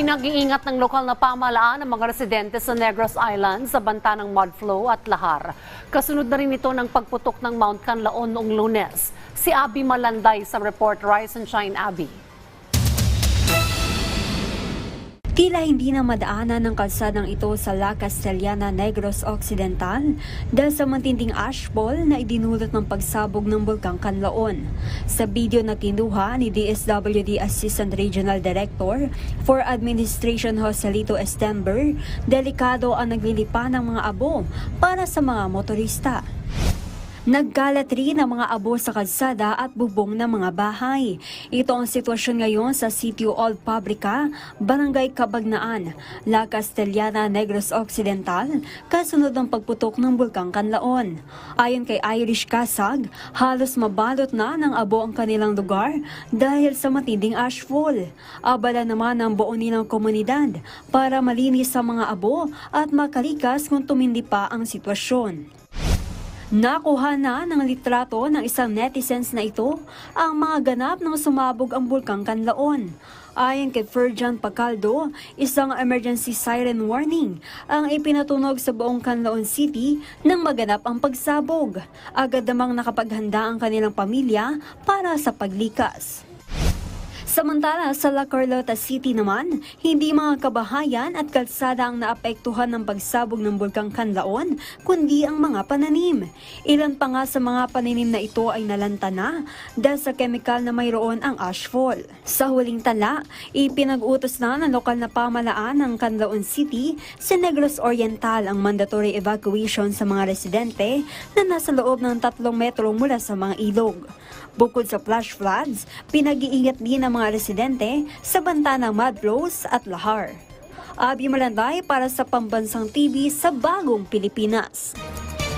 Pinag-iingat ng lokal na pamahalaan ang mga residente sa Negros Island sa banta ng mud flow at lahar. Kasunod na rin ito ng pagputok ng Mount Canlaon noong lunes. Si Abby Malanday sa report Rise and Shine Abby. Tila hindi na madaanan ng kalsadang ito sa La Castellana Negros Occidental dahil sa matinding ashfall na idinulot ng pagsabog ng Bulkang Canlaon. Sa video na kinuha ni DSWD Assistant Regional Director for Administration Joselito Estember, delikado ang naglilipa ng mga abo para sa mga motorista. Nagkalat rin ang mga abo sa kalsada at bubong ng mga bahay. Ito ang sitwasyon ngayon sa Sitio Old Pabrika, Barangay Kabagnaan, La Castellana, Negros Occidental, kasunod ng pagputok ng Bulkang Canlaon. Ayon kay Irish Kasag, halos mabalot na ng abo ang kanilang lugar dahil sa matinding ashfall. Abala naman ang buo nilang komunidad para malinis sa mga abo at makalikas kung tumindi pa ang sitwasyon. Nakuha na ng litrato ng isang netizens na ito ang mga ganap ng sumabog ang bulkang Canlaon. Ayon kay Ferjan Pacaldo, isang emergency siren warning ang ipinatunog sa buong Canlaon City nang maganap ang pagsabog. Agad namang nakapaghanda ang kanilang pamilya para sa paglikas. Samantala sa La Carlota City naman, hindi mga kabahayan at kalsada ang naapektuhan ng pagsabog ng Bulkang Canlaon, kundi ang mga pananim. Ilan pa nga sa mga pananim na ito ay nalanta na dahil sa chemical na mayroon ang ashfall. Sa huling tala, ipinag-utos na ng lokal na pamalaan ng Canlaon City sa Negros Oriental ang mandatory evacuation sa mga residente na nasa loob ng tatlong metro mula sa mga ilog. Bukod sa flash floods, pinag-iingat din ang mga residente sa banta ng flows at lahar. Abi Malanday para sa Pambansang TV sa Bagong Pilipinas.